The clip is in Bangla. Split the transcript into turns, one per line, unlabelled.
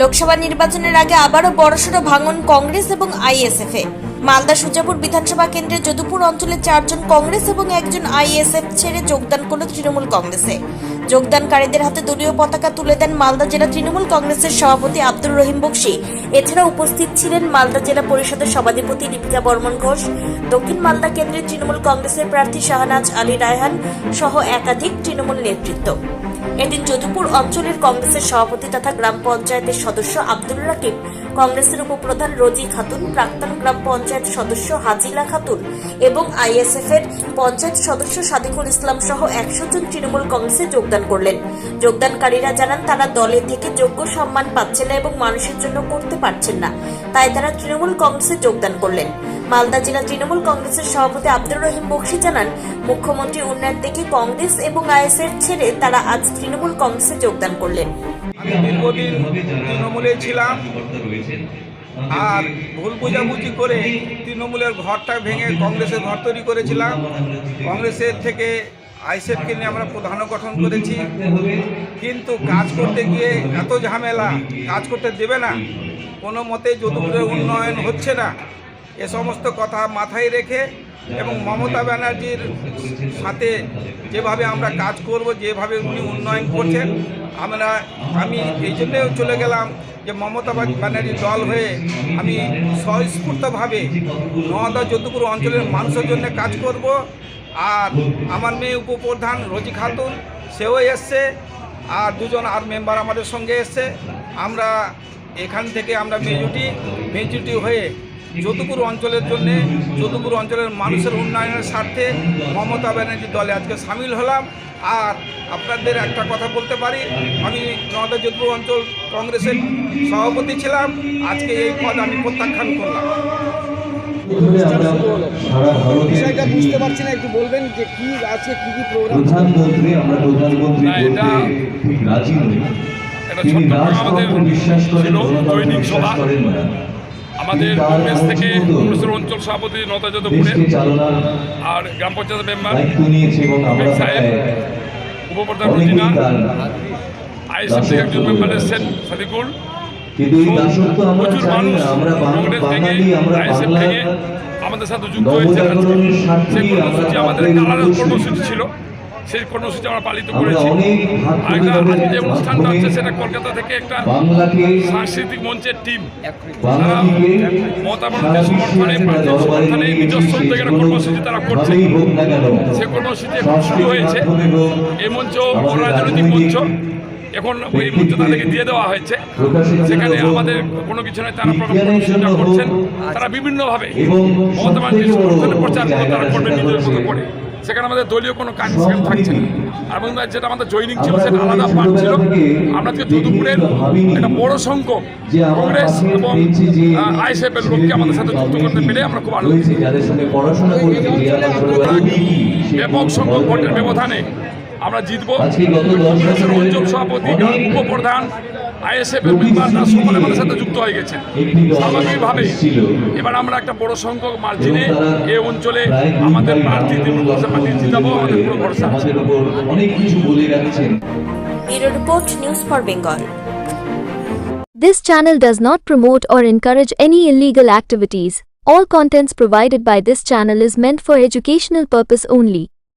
লোকসভা নির্বাচনের আগে আবারও বড়সড় ভাঙন কংগ্রেস এবং আইএসএফ। এ মালদা সুজাপুর বিধানসভা কেন্দ্রের যদুপুর অঞ্চলে চারজন কংগ্রেস এবং একজন আইএসএফ ছেড়ে যোগদান করল তৃণমূল কংগ্রেসে। যোগদানকারীদের হাতে দলীয় পতাকা তুলে দেন মালদা জেলা তৃণমূল কংগ্রেসের সভাপতি আব্দুর রহিম বক্সি। এছাড়া উপস্থিত ছিলেন মালদা জেলা পরিষদের সভাধিপতি দীপিকা বর্মন ঘোষ। দক্ষিণ মালদা কেন্দ্রের তৃণমূল কংগ্রেসের প্রার্থী শাহনাজ আলী রায়হান সহ একাধিক তৃণমূল নেতৃত্ব। এদিন যদুপুর অঞ্চলের কংগ্রেসের সভাপতি তথা গ্রাম পঞ্চায়েতের সদস্য আব্দুল রাকিব, কংগ্রেসের উপপ্রধান রোজি খাতুন, প্রাক্তন গ্রাম পঞ্চায়েত সদস্য হাজিলা খাতুন এবং আইএসএফ এর পঞ্চায়েত সদস্য সাদিকুল ইসলাম সহ একশো জন তৃণমূল কংগ্রেসে যোগদান করলেন। যোগদানকারীরা জানান, তারা দলে থেকে যোগ্য সম্মান পাচ্ছে না এবং মানুষের জন্য করতে পারছেন না। তাই তারা তৃণমূল কংগ্রেসে যোগদান করলেন। মালদা জেলা তৃণমূল কংগ্রেসের সভাপতি আব্দুর রহিম বক্সি জানান, মুখ্যমন্ত্রী উন্নয়ন দেখে কংগ্রেস এবং আইএসএফ ছেড়ে তারা আজ তৃণমূল কংগ্রেসে যোগদান করলেন।
আমি দীর্ঘদিন তৃণমূলে ছিলাম, আর ভুল বোঝাবুঝি করে তৃণমূলের ঘরটা ভেঙে কংগ্রেসের ঘর তৈরি করেছিলাম। কংগ্রেসের থেকে আইসেফকে নিয়ে আমরা প্রধান গঠন করেছি। কিন্তু কাজ করতে গিয়ে এত ঝামেলা, কাজ করতে দেবে না। কোনো মতে যদুপুরের উন্নয়ন হচ্ছে না এ সমস্ত কথা মাথায় রেখে এবং মমতা ব্যানার্জির সাথে যেভাবে আমরা কাজ করব, যেভাবে উনি উন্নয়ন করছেন, আমরা, আমি এই জন্যেও চলে গেলাম যে মমতা ব্যানার্জি দল হয়ে আমি স্বস্ফূর্তভাবে নওদা যদুপুর অঞ্চলের মানুষের জন্য কাজ করব। আর আমার মেয়ে উপপ্রধান রোজি খাতুন, সেও এসছে। আর দুজন আর মেম্বার আমাদের সঙ্গে এসছে। আমরা এখান থেকে আমরা মেজরিটি মেজরিটি হয়ে যদুপুর অঞ্চলের জন্য যদুপুর অঞ্চলের মানুষের উন্নয়নের স্বার্থে মমতা ব্যানার্জির দলে আজকে সামিল হলাম। আর আপনাদের একটা কথা বলতে পারি আমি নওদা যদুপুর অঞ্চল কংগ্রেসের সভাপতি ছিলাম আজকে এই পদ আমি প্রত্যাখ্যান করলাম।
বিষয়টা বুঝতে পারছি না একটু বলবেন যে কি আছে কি কি প্রোগ্রাম
প্রধানমন্ত্রী আমরা প্রধানমন্ত্রী
এটা
বলতে ঠিক রাজি নই। তিনি
আমাদের
রাজতন্ত্র বিশ্বাস করেন
দৈনিক সভা। আমাদের কংগ্রেস থেকে কংগ্রেসের অঞ্চল সভাপতি নতাযদপুরে
দেশকে
আর গ্রাম পঞ্চায়েত মেম্বার সাহেব, উপপ্রধান রুজিনা আইএসএফ থেকে একজন মেম্বার এসছেন সাদিকুল। প্রচুর মানুষ কংগ্রেস থেকে আইএসএফ থেকে আমাদের সাথে যুক্ত হয়েছে। সেই কর্মসূচি আমাদের একটা আলাদা কর্মসূচি ছিল। সেই কর্মসূচি আমরা পালিত করেছি।
অনেক হাত
আর আজকে যে অনুষ্ঠানটা হচ্ছে সেটা কলকাতা থেকে একটা সাংস্কৃতিক মঞ্চের টিম
বাঙালিকে
মমতা
সারা
সমর্থনে প্রার্থীর সমর্থনে নিজস্ব উদ্যোগের কর্মসূচি তারা করছে। সে কর্মসূচি এখন শুরু হয়েছে। এই মঞ্চ রাজনৈতিক মঞ্চ। এখন ওই মঞ্চ তাদেরকে দিয়ে দেওয়া হয়েছে। সেখানে আমাদের কোনো কিছু নয় তারা করছেন। তারা বিভিন্নভাবে
এবং
মমতা সমর্থনে প্রচার করে তারা
জায়গাটা
করবে
সেটা
নিজের মতো করে। সেখানে আমাদের দলীয় কোনো কাজ সেখানে থাকছে না। এবং যেটা আমাদের জয়নিং ছিল সেটা আলাদা পার্ট ছিল। আমরা আজকে যদুপুরের একটা বড় সংখ্যক কংগ্রেস এবং
যে
লোককে আমাদের সাথে যুক্ত করতে পেরে আমরা খুব আনন্দিত। ব্যাপক সংখ্যক ভোটের ব্যবধানে আমরা জিতবো। কংগ্রেসের অঞ্চল সভাপতি উপপ্রধান আইএসএফ এর মেম্বাররা সকলে আমাদের সাথে যুক্ত হয়ে গেছে স্বাভাবিকভাবে। এবার আমরা একটা বড় সংখ্যক মার্জিনে এই অঞ্চলে আমাদের প্রার্থী তৃণমূল প্রার্থী জিতাবো আমাদের পুরো ভরসা আছে।
আমাদের উপর অনেক কিছু বলে রাখছেন
bureau report news for Bengal
This channel does not promote or encourage any illegal activities. All contents provided by this channel is meant for educational purpose only.